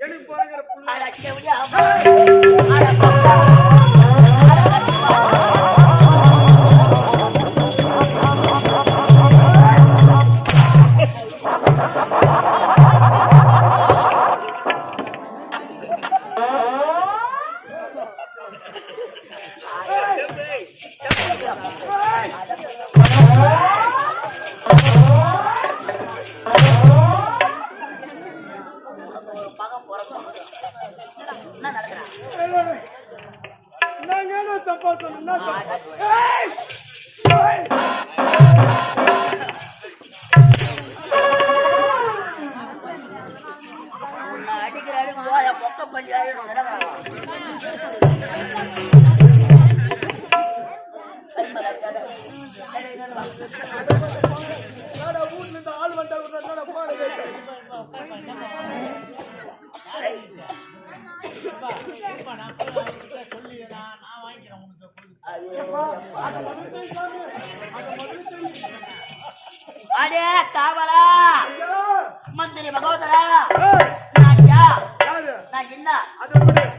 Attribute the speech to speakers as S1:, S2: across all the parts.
S1: எனக்கு போகிறங்கிற புள்ள நாங்க என்ன தப்பா சொன்னா
S2: பொக்க பண்ணி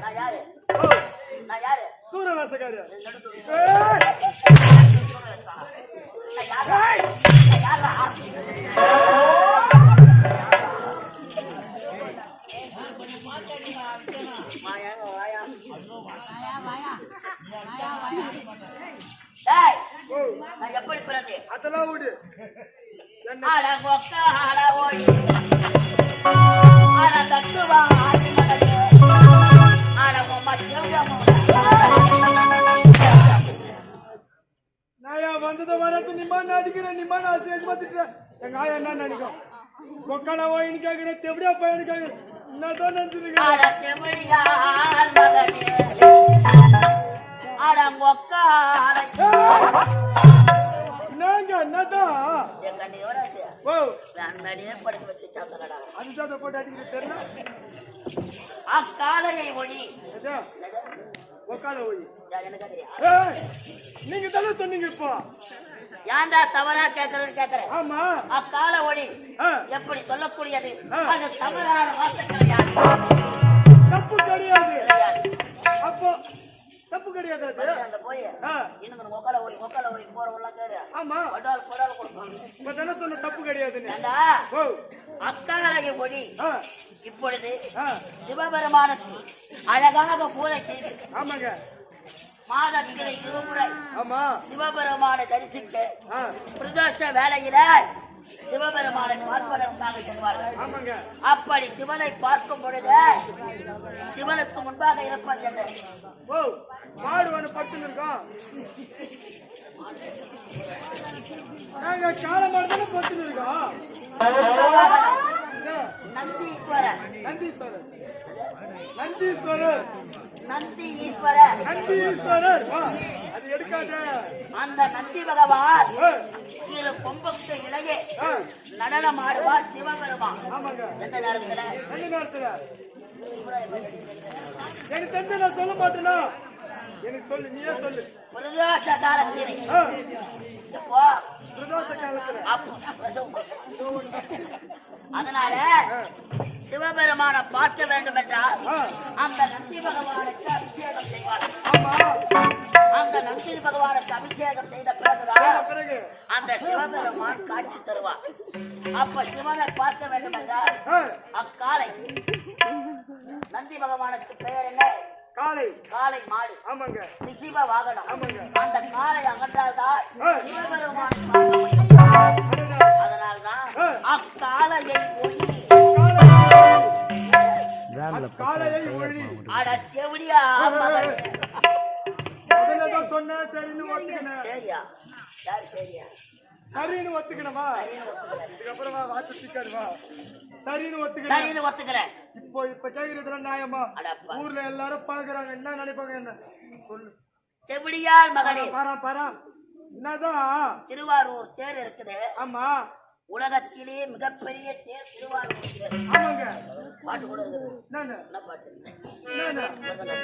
S2: நான் யாரு?
S1: ஓ,
S2: நான் யாரு?
S1: சூரவேசக்காரி
S2: நான் யாரா? நான் யாரா? வாயாங்க, வாயா. டேய், நான் எப்படி பிறந்தேன்?
S1: அதெல்லாம் விடு. வந்ததை வரது நிம்மா நடிக்கிறேன் நிம்மா நான் சேர்த்து பார்த்துட்டேன் எங்க ஆயா என்ன நினைக்கும்? கொக்கான வாயின்னு கேட்கிறேன் எப்படியா பையனு கேட்கிறேன் என்ன தான் நினைச்சிருக்கேன்
S2: அட
S1: என்னதான்
S2: என் கண்ணு யுவராஜ்
S1: ஓ
S2: படுக்க
S1: போட்டு அடிக்கிறது தெரியல
S2: அக்காலையை ஒளி.
S1: அதா
S2: தெரியா
S1: ஏய் நீங்க தானே சொன்னீங்க இப்போ.
S2: ஏன்டா தவறா கேட்கறேன்னு கேட்கறேன்
S1: ஆமா.
S2: அக்கால ஒளி. எப்படி சொல்லக்கூடியது. அது தவறான வார்த்தை கிடையாது.
S1: தப்பு கிடையாது. தப்பு கிடையாது அது.
S2: அங்க போய் இன்னும் மொக்கால போய் மொக்கால போய் போறவெல்லாம் கேரு
S1: ஆமா.
S2: கொடால் கொடால் கொடுப்பாங்க.
S1: இப்ப தானே சொன்ன தப்பு கிடையாதுன்னு.
S2: ஒளி
S1: ஆ,
S2: இப்பொழுது சிவபெருமானுக்கு அழகாக பூஜை செய்து
S1: ஆமாங்க.
S2: மாதத்தில் இருமுறை
S1: ஆமா.
S2: சிவபெருமானை தரிசிக்க பிரதோஷ வேளையில சிவபெருமானை பார்ப்பதற்காக செல்வார்கள். அப்படி சிவனை பார்க்கும் பொழுது சிவனுக்கு முன்பாக இருப்பது என்ன?
S1: நாங்க காலை மாடு தானே பட்டுன்னு இருக்கோம்?
S2: நந்தீஸ்வரர்
S1: நந்தீஸ்வரர் நந்தீஸ்வரர்
S2: நந்தி ஈஸ்வரர்
S1: நந்தீஸ்வரர் அது எடுக்காத.
S2: அந்த நந்தி பகவான் இரு கொம்புக்கு இடையே நடனம் ஆடுவார் சிவபெருமான். எந்த நேரத்துல?
S1: எந்த நேரத்துல? எனக்கு தெரிஞ்ச நான் சொல்ல மாட்டேனா? எனக்கு சொல்லு நீயே சொல்லு.
S2: பிரதோஷ காலத்தில்
S1: பிரதோஷ காலத்துல
S2: அதனால சிவபெருமானை பார்க்க வேண்டும் என்றால் அந்த நந்தி பகவானுக்கு அபிஷேகம் செய்வார். அந்த நந்தி பகவானுக்கு அபிஷேகம் செய்த பிறகுதான்
S1: பிறகு.
S2: அந்த சிவபெருமான் காட்சி தருவார். அப்ப சிவனை பார்க்க வேண்டும் என்றால் அக்காலை. நந்தி பகவானுக்கு பெயர் என்ன?
S1: காலை
S2: காளை மாடு.
S1: ஆமாங்க.
S2: ரிஷிப வாகனம்.
S1: ஆமாங்க.
S2: அந்த காலை அகன்றால்தான்
S1: ஆ.
S2: சிவபெருமான். அதனால்தான். அக்காலையை ஒளி.
S1: காலை காலையை ஒழி
S2: அட.
S1: முதல்ல தான் சொன்னேன் சரின்னு ஒத்துக்கினேன்
S2: சரியா? யாரு சரியா?
S1: சரின்னு ஒத்துக்கணுமா இதுக்கப்புறமா வாத்து சிக்காரு வா. சரின்னு ஒத்துக்கிறேன்
S2: சரின்னு ஒத்துக்கிறேன்
S1: இப்போ இப்ப கேக்குறதுல நியாயமா? ஊர்ல எல்லாரும் பாக்குறாங்க என்ன நினைப்பாங்க என்ன? சொல்லு.
S2: செவிலியார் மகனே
S1: பாரா பாரா என்னதான்
S2: திருவாரூர் தேர் இருக்குது.
S1: ஆமா.
S2: உலகத்திலே மிகப்பெரிய தேர் திருவாரூர் தேர்.
S1: ஆமாங்க.
S2: பாட்டு கூட என்ன பாட்டு?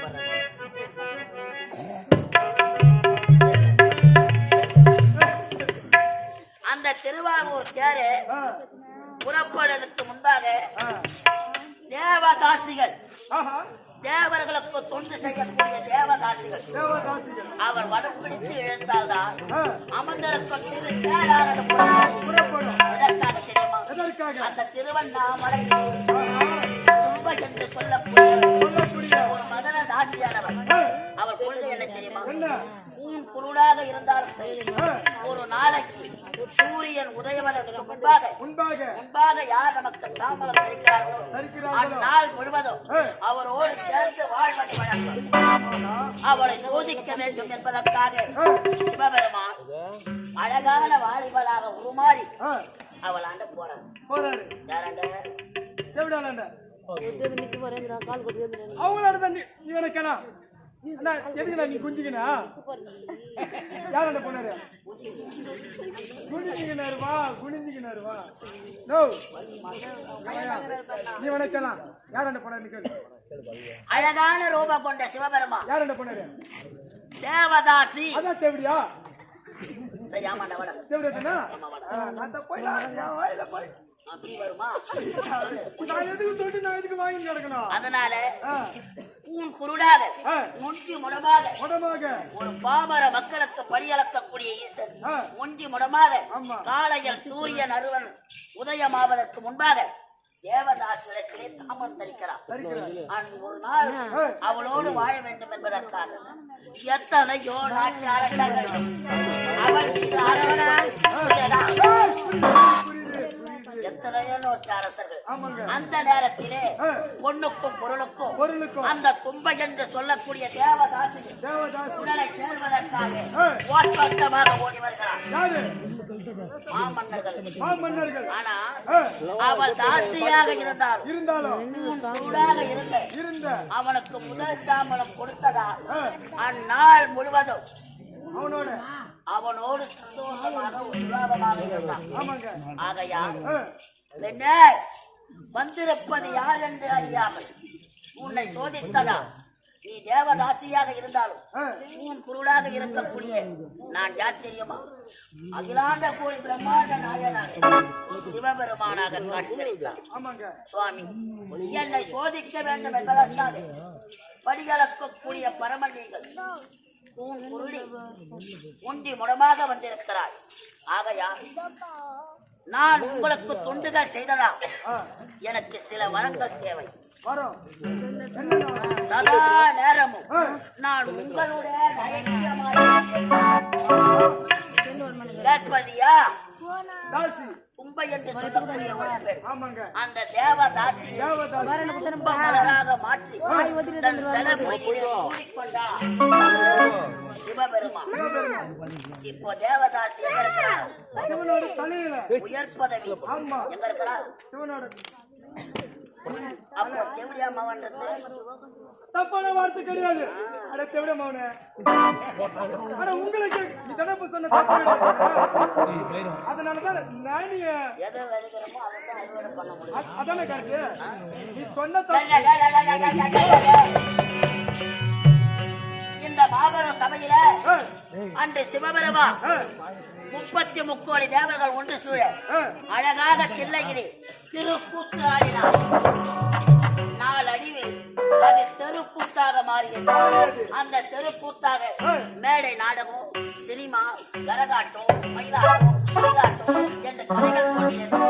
S2: பாடுறேன். திருவாரூர் தேரு
S1: ஆ,
S2: புறப்படுவதற்கு முன்பாக. தேவதாசிகள். தேவர்களுக்கு தொண்டு செய்யக்கூடிய தேவதாசிகள். அவர் வடம் பிடித்து இழுத்தால்தான் அமர்ந்திருக்கும் திரு தேரானது புறப்படும். எதற்காக தெரியுமா? அந்த திருவண்ணாமலை துன்ப என்று சொல்லக்கூடிய ஒரு மதன தாசியானவர்
S1: ஆ,
S2: அவர் கொள்கை என்ன தெரியுமா? ஊன் குருடாக இருந்தாலும் சரி. சூரியன் உதயவதற்கு முன்பாக
S1: முன்பாக.
S2: யார் நமக்கு தாமரம் தரிக்கிறார்களோ அந்நாள் முழுவதும். அவரோடு சேர்ந்து வாழ்வது வழக்கம். அவரை சோதிக்க வேண்டும் என்பதற்காக சிவபெருமான் அழகான வாலிபலாக உருமாறி அவள் ஆண்ட போறான்
S1: போறாரு.
S2: யாராண்ட?
S1: எப்படியாளாண்ட? அவங்களோட நினைக்கலாம். அண்ணா, எதுக்குண்ணா நீ குஞ்சுக்கினா? யாராண்ட போனாரு? குனிஞ்சுக்கினாரு வா, குனிஞ்சுக்கினாரு வா. நோ. நீ நினைக்கலாம். யாராண்ட போனாரு நீ கேளு.
S2: அழகான ரூபம் கொண்ட சிவபெருமான்
S1: யாராண்ட போனாரு?
S2: தேவதாசி
S1: அதான் தேவடியா?
S2: சரி ஆமாண்டா?
S1: ஆ, நான் வாயில போய்.
S2: அப்படி வருமா?
S1: நான் எதுக்கு தொட்டு நான் எதுக்கு வாங்கி கிடக்கணும்?
S2: அதனால குருடாக முந்தி முடமாக. ஒரு பாமர மக்களுக்கு படியளக்கக்கூடிய ஈசன் முந்தி முடமாக. காலையில் சூரியன் அருவன் உதயமாவதற்கு முன்பாக தேவதாசிடத்திலே தாமம் தரிக்கிறான் ஒரு நாள் அவளோடு வாழ வேண்டும் என்பதற்காக எத்தனையோ நாட்காரர்கள் அவள் மீது அரவணை அரசர்கள். அந்த நேரத்திலே பொண்ணுக்கும் பொருளுக்கும்
S1: பொருளுக்கும்.
S2: அந்த கும்பை என்று சொல்லக்கூடிய தேவதாசி. உடனை சேர்வதற்காக ஓட்டமாக ஓடி வருகிறார். ஆனா அவள் தாசியாக இருந்தாலும்
S1: இருந்தாலும்.
S2: சூடாக இருந்த
S1: இருந்த.
S2: அவனுக்கு முதல் தாம்பலம் கொடுத்ததா? அந்நாள் முழுவதும்
S1: அவனோட.
S2: அவனோடு சந்தோஷமாக உல்லாபமாக இருந்தான்.
S1: ஆமாங்க.
S2: ஆகையால்
S1: ஆ,
S2: பெண்ணே வந்திருப்பது யார் என்று அறியாமல் உன்னை சோதித்ததா? நீ தேவதாசியாக இருந்தாலும் உன் குருடாக இருக்கக்கூடிய நான் யார் தெரியுமா? அகிலாண்ட கோடி பிரம்மாண்ட நாயனாக சிவபெருமானாக காட்சியளித்தார் சுவாமி என்னை சோதிக்க வேண்டும் என்பதற்காக படிகளக்கக்கூடிய பரமன் நீங்கள் உன் குருடி உண்டி முடமாக வந்திருக்கிறாய். ஆகையால் நான் உங்களுக்கு தொண்டுகள் செய்ததா? எனக்கு சில வரங்கள் தேவை? சதா நேரமும் நான் உங்களுடைய கேட்பதியா?
S1: தாசி.
S2: கும்பை என்று சொல்லக்கூடிய ஒரு பெண்
S1: ஆமாங்க.
S2: அந்த தேவதாசி மலராக மாற்றி தன் சிவபெருமான். இப்போ தேவதாசி எங்க இருக்கிறார் உயர் பதவி. எங்க இருக்கிறார் அப்போ தேவடியா மவன்றது
S1: தப்பான வார்த்தை கிடையாது. அட தெவிட மௌன அட உங்களுக்கு நீ தானே இப்ப சொன்ன. அதனாலதான் நானிய
S2: எதை வருகிறோமோ அதை தான் அறுவடை பண்ண முடியும்.
S1: அதானே கரெக்ட் நீ சொன்ன.
S2: இந்த மாபெரும் சபையில அன்று சிவபெருமா முப்பத்தி முக்கோடி தேவர்கள் ஒன்று சூழ. அழகாக தில்லையிலே திருக்கூத்து ஆடினார் நாலு அடிவில் அது தெருக்கூத்தாக மாறியது. அந்த தெருக்கூத்தாக மேடை நாடகம் சினிமா கரகாட்டம் மயிலாட்டம் மயிலாட்டம் என்ற கதைகள் தோன்றியது.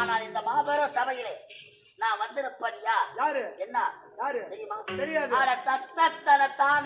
S2: ஆனால் இந்த மாபெரும் சபையிலே நான் வந்திருப்பது யார்? என்ன? தெரியுமா?
S1: தெரியாது.
S2: ஆட தத்தன தான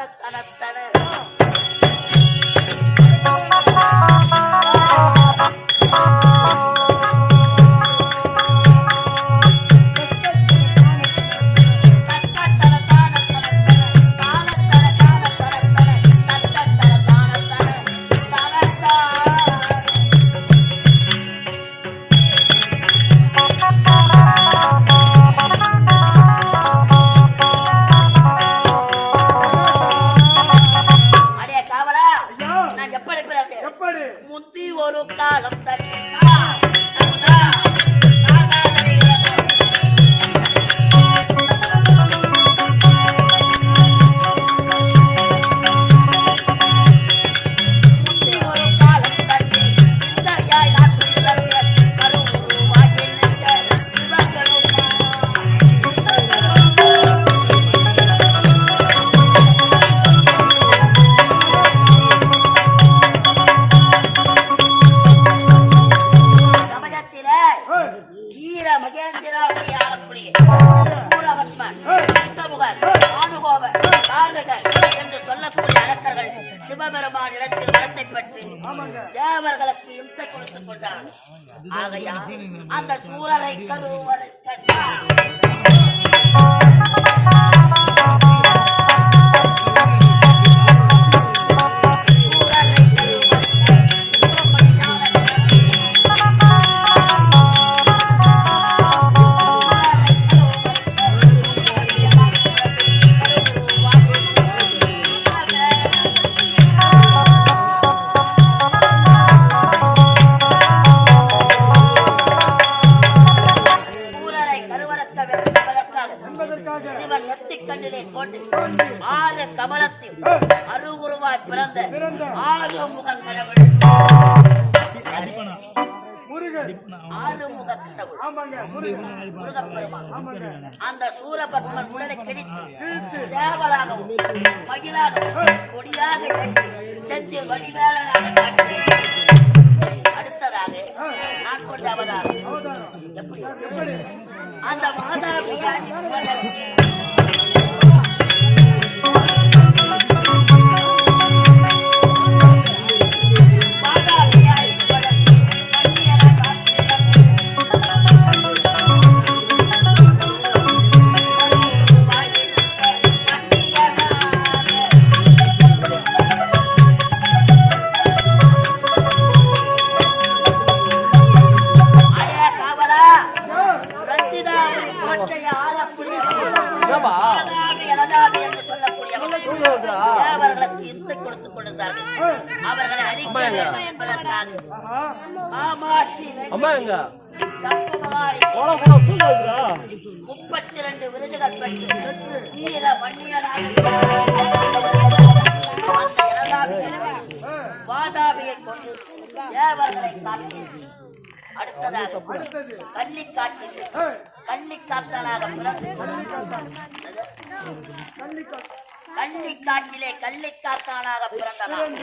S2: நான்
S1: எப்படி
S2: எப்படி முந்தி ஒரு காலம் வீர மகேந்திராவுடைய ஆளக்கூடிய என்று
S1: சொல்லக்கூடிய
S2: அரக்கர்கள் சிவபெருமான் இடத்தில்
S1: பற்றி
S2: தேவர்களுக்கு இம்சை கொடுத்துக்
S1: கொண்டான் அந்த
S2: சூரரை
S1: கருவனை
S2: அந்த சூரபத்மன் உடலை கிழித்து சேவலாகவும் மயிலாகவும் கொடியாக செந்தில் வடிவேலனாக காட்டி அடுத்ததாக நான் கொண்ட அவதாரம். எப்படி? அந்த மாதாபியாடி தேவர்களுக்கு இம்சை கொடுத்துக் கொண்டிருந்தார்கள். அவர்களை அழிக்க வேண்டும் என்பதற்காக. முப்பத்தி ரெண்டு விருதுகள் பெற்று வீர மன்னியனாக அந்த இரண்டாவது வாதாபியை கொண்டு தேவர்களை காட்டி அடுத்ததாக
S1: ஏய்,
S2: கள்ளிக்காத்தனாக பிறந்து
S1: கன்னிக்கா
S2: கள்ளிக்காட்டிலே கள்ளிக்காத்தானாக பிறந்தவன்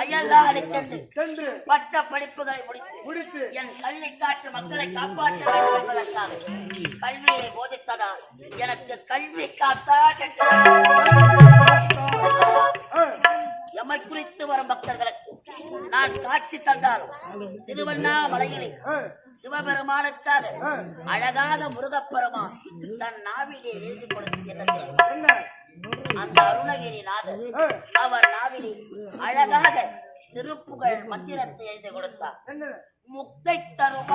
S2: அயல்நாடு சென்று
S1: சென்று.
S2: பட்ட படிப்புகளை முடித்து
S1: முடித்து.
S2: என் கள்ளிக்காட்டு மக்களை காப்பாற்ற வேண்டும் என்பதற்காக கல்வியை போதித்ததால் எனக்கு கல்வி காத்தா எம்மை குறித்து வரும் பக்தர்களுக்கு நான் காட்சி தந்தாலும் திருவண்ணாமலையிலே சிவபெருமானுக்காக அழகாக முருகப்பெருமான் தன் நாவிலே எழுதி கொடுத்து? என்ன? அந்த அருணகிரிநாதர் அவர் நாவிலே அழகாக திருப்புகழ் மந்திரத்தை எழுதி கொடுத்தார். முக்தை தரும்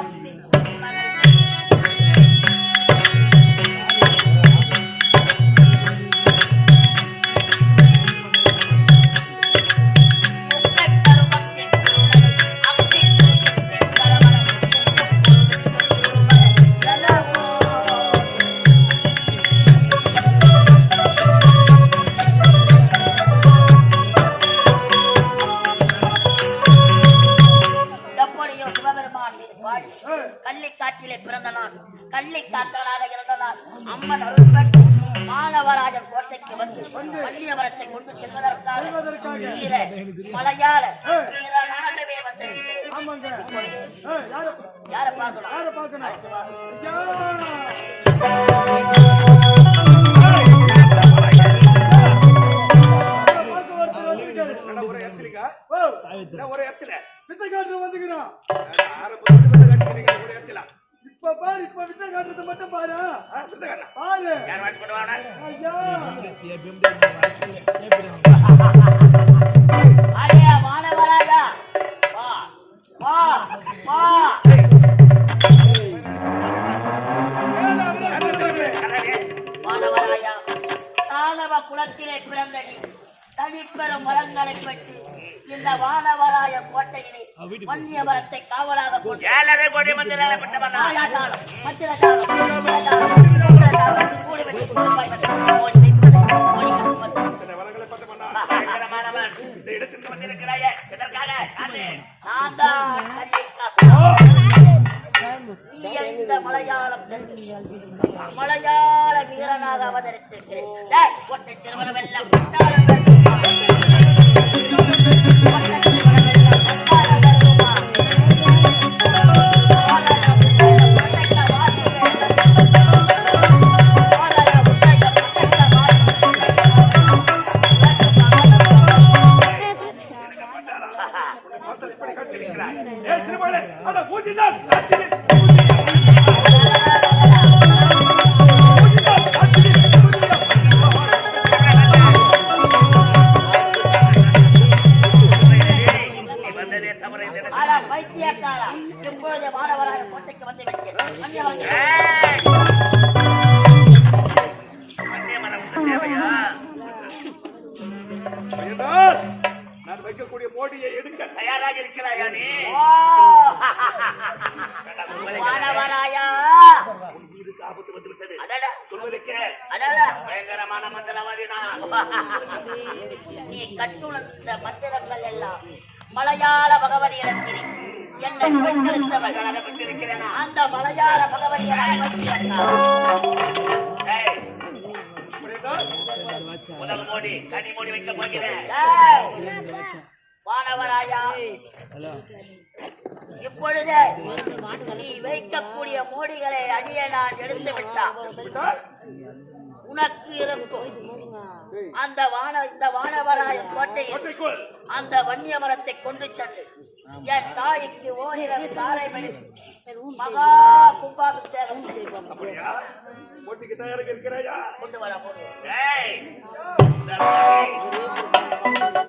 S2: வீர மலையாள வீரனாகவே வந்திருக்கிறேன்
S1: ஆமாங்க. யார
S2: யார பார்க்கலாம்
S1: யார பார்க்கணும்?
S2: அடுத்து வா.
S1: ஐயா! பார்க்க ஒருத்தர் வந்திருக்காரு.
S3: என்ன ஒரு எச்சரிக்கா ஒரு
S1: வந்துக்கிறான்.
S3: எச்சலா?
S1: இப்ப பாரு, இப்ப வித்தை காட்டுறதை மட்டும் பாரு. பாரு.
S3: யார்
S1: ஐயா!
S2: மாணவராஜா வா வா வா வன்னியவரத்தை காவலாக கொண்டு
S3: ஏழரை கோடி மந்திரால பட்டவனா. இந்த வந்திருக்கிறாயே. எதற்காக?
S2: நான் தான். நீ மலையாளம் மலையாள வீரனாக அவதரித்திருக்கிறேன். கோட்டை சிறுவனமெல்லாம் பட்டாளம் வைத்தியக்காரா? எப்போது மாணவராக கோட்டைக்கு வந்து நான் வைக்கக்கூடிய மோடியை எடுக்க தயாராக இருக்கிறாயா நீ? மாணவராயா? ஆபத்து வந்து விட்டது சொல்வதற்கு
S3: பயங்கரமான மந்திரவாதி நான்
S2: நீ கட்டுள்ள மந்திரங்கள் எல்லாம் மலையாள பகவதியிடத்தில் என்னை பெற்றிருந்தவள் அந்த மலையாள பகவதியை
S3: ஏய், முதல் மோடி கனி மோடி வைக்க போகிறேன்.
S2: வானவராயா இப்பொழுது நீ வைக்கக்கூடிய மோடிகளை அடிய நான் எடுத்து விட்டான் உனக்கு இருக்கும். அந்த வான இந்த வானவராய கோட்டையில் அந்த வன்னிய மரத்தை கொண்டு சென்று என் தாய்க்கு ஓரிரவு சாலை மகா கும்பாபிஷேகம் செய்வோம்
S3: அப்படியா? போட்டிக்கு தயாராக இருக்கிறாயா?
S2: கொண்டு வர